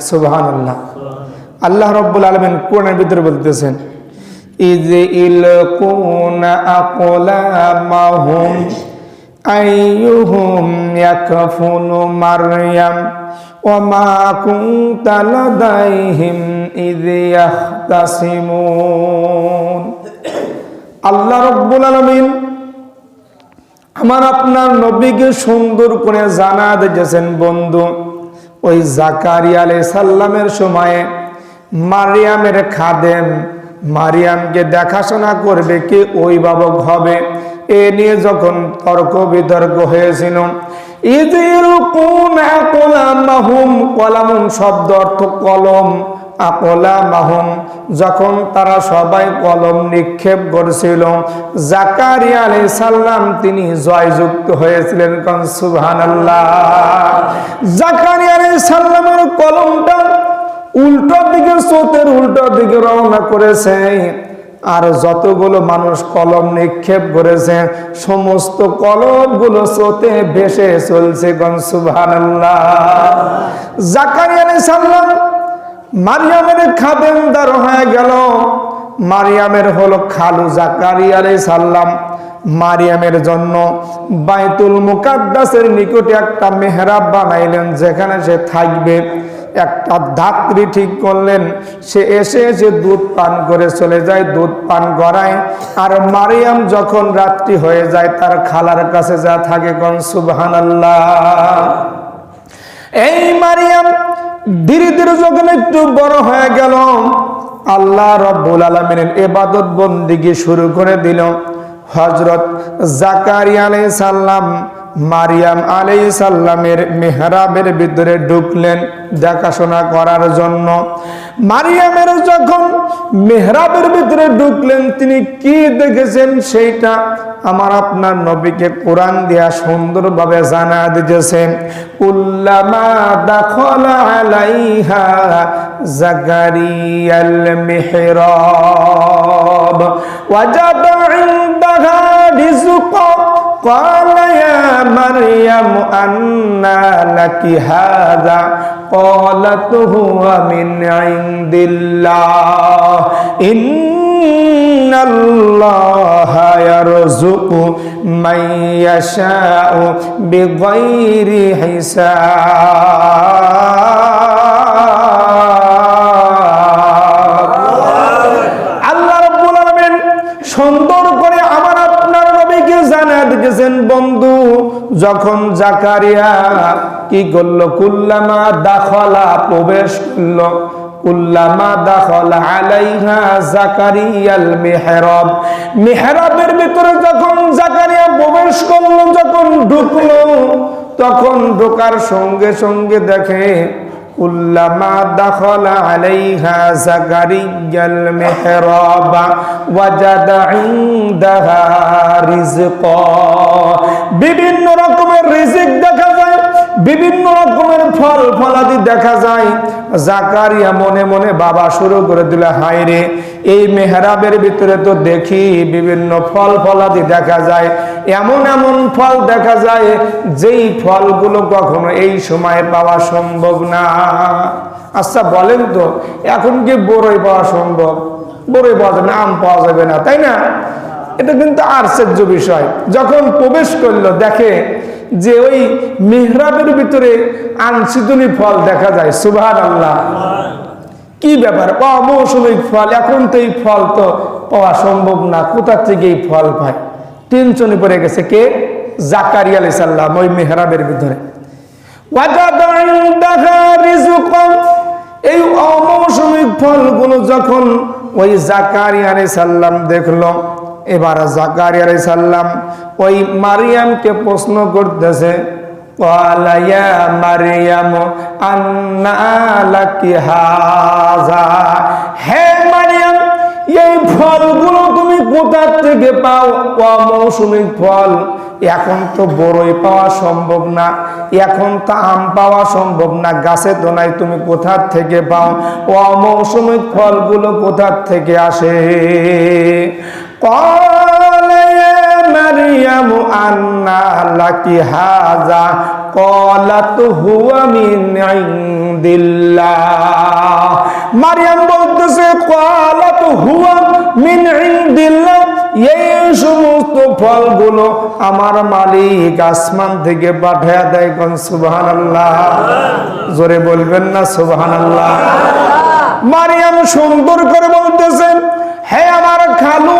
সুবহান আল্লাহ আল্লাহ রব্বুল আলমিন কোরআনের ভিতরে বলতেছেন আল্লাহ রব্বুল আলামিন আমার আপনার নবীকে সুন্দর করে জানা দিয়েছেন বন্ধু। ওই জাকারিয়া আলাই সাল্লামের সময়ে মারিয়ামের খাদেম মারিয়ামকে দেখাশোনা করবে কি অভিভাবক হবে? এ নিয়ে যখন তর্ক বিতর্ক হয়েছিল ইদ কোন কলাম শব্দ অর্থ কলম। আকলা মাহুম যখন তারা সবাই কলম নিক্ষেপ করছিল। জাকারিয়া আলাই সাল্লাম তিনি জয়যুক্ত হয়েছিলেন কন সুবহান আল্লাহ জাকারিয়া আলাই সাল্লামের কলমটা উল্টো দিকে, স্রোতের উল্টো দিকে রওনা করেছে। আর যতগুলো মানুষ কলম নিক্ষেপ করেছে, সমস্ত কলমগুলো স্রোতে ভেসে চলছে গন সুবহান আল্লাহ জাকারিয়া আলাই সাল্লাম মারিয়ামের খাদেমদার হয়ে গেল। মারিয়ামের হলো খালু জাকারি আলাই সাল্লাম মারিয়ামের জন্য বাইতুল মুকাদ্দাসের নিকটে একটা মেহরাব বানাইলেন, যেখানে সে থাকবে। একটা ধাত্রী ঠিক করলেন, সে এসে এসে দুধ পান করে চলে যায়, দুধ পান করায়। আর মারিয়াম যখন রাত্রি হয়ে যায়, তার খালার কাছে যা থাকে গন সুবহান এই মারিয়াম ধীরে ধীরে যখন একটু বড় হয়ে গেল, আল্লাহ রব্বুল আলমিনের এবাদত বন্দিকে শুরু করে দিল। হজরত জাকারি আলাই সাল্লাম মারিয়াম আলাই সাল্লামের মেহরাবের ভিতরে ঢুকলেন দেখাশোনা করার জন্য। মারিয়ামের যখন মেহরাবের ভিতরে ঢুকলেন, তিনি কি দেখেছেন সেইটা আমার আপনার নবীকে কোরআন দিয়া সুন্দরভাবে জানা দিতেছেন। উল্লামা মিহরাব। قال يا مريم أنى لك هذا قالت هو من عند الله إن الله يرزق من يشاء بغير حساب জানা দিতেছেন বন্ধু, যখন জাকারিয়া কি করল? কুল্লামা দাখলা প্রবেশ করল। প্রবেশ করল, যখন ঢুকলো, তখন ঢোকার সঙ্গে সঙ্গে দেখে كلما دخل عليها زكريا المحراب وجد عندها رزقا বিভিন্ন রকমের রিজিক দেখা যায় বিভিন্ন রকমের ফল, ফলাদি দেখা যায়। জাকারিয়া মনে মনে বাবা শুরু করে দিল, হায় রে, এই মেহরাবের ভিতরে তো দেখি বিভিন্ন ফল, ফলাদি দেখা যায়। এমন এমন ফল দেখা যায়, যেই ফলগুলো কখনো এই সময় পাওয়া সম্ভব না। আচ্ছা বলেন তো, এখন কি বড়ই পাওয়া সম্ভব? বড়ই পাওয়া যাবে না, আম পাওয়া যাবে না, তাই না? এটা কিন্তু আশ্চর্য বিষয়। যখন প্রবেশ করল, দেখে যে ওই মেহরাবের ভিতরে আনসিদনি ফল দেখা যায় সুভান আল্লাহ কি ব্যাপার? অমৌসুমিক ফল, এখন তো এই ফল তো পাওয়া সম্ভব না, কোথা থেকে এই ফল পায়? টেনশনে পড়ে গেছে কে? জাকারি আলি সাল্লাম ওই মেহরাবের ভিতরে। এই অমৌসুমিক ফলগুলো যখন ওই জাকারি আলি সাল্লাম দেখল এবার জাকারিয়া আলাই সাল্লাম ওই মারিয়ামকে প্রশ্ন করতেছে মারিয়াম আন্নালাকি হাজা ফল, এখন তো বড়ই পাওয়া সম্ভব না, এখন তো আম পাওয়া সম্ভব না, গাছে তো নাই, তুমি কোথার থেকে পাও? অমৌসুমিক ফলগুলো কোথার থেকে আসে? قال يا مريم মারিয়াম আন্না লাকি হাজা قالت هو من عند الله মারিয়াম বলতেছে قالت هو من عند الله এই সমস্ত ফলগুলো আমার মালিক আসমান থেকে পাঠায় দেয় কোন সুবহানাল্লাহ জোরে বলবেন না সুবহানাল্লাহ মারিয়াম সুন্দর করে বলতেছেন হে আমার খালু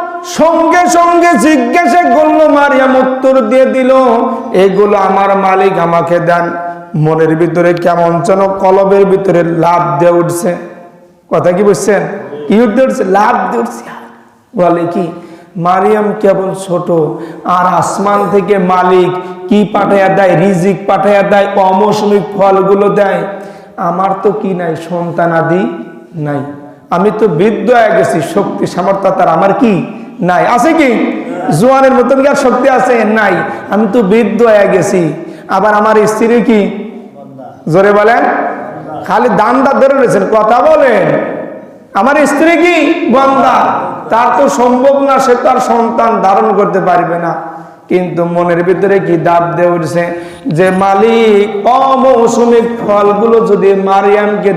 সঙ্গে সঙ্গে জিজ্ঞাসা করল মারিয়াম উত্তর দিয়ে দিল, এগুলো আমার মালিক আমাকে দেন। মনের ভিতরে কেমন যেন কলবের ভিতরে লাভ দিয়ে উঠছে। কথা কি বুঝছেন? কি উঠছে? লাভ দিয়ে উঠছে। বলে কি, মারিয়াম কেবল ছোট, আর আসমান থেকে মালিক কি পাঠাইয়া দেয়? রিজিক পাঠাইয়া দেয়? অমৌসুমিক ফলগুলো দেয়? আমার তো কি নাই সন্তান আদি নাই। আমি তো বৃদ্ধ হয়ে গেছি, শক্তি সামর্থ্য তার। আমার কি নাই। আছে কি? জোয়ানের মতন কি আর শক্তি আছে? নাই। আমি তো বৃদ্ধ হয়ে গেছি। আবার আমার স্ত্রী কি? জোরে বলেন। খালি দান্দা ধরে রয়েছেন। কথা বলেন। আমার স্ত্রী কি? বন্দা। তার তো সম্ভব না, সে তার সন্তান ধারণ করতে পারবে না। কিন্তু মনের ভিতরে কি দাব দিয়ে উঠছে? যে মালিক অমৌসুমিক ফলগুলো যদি মারিয়ামকে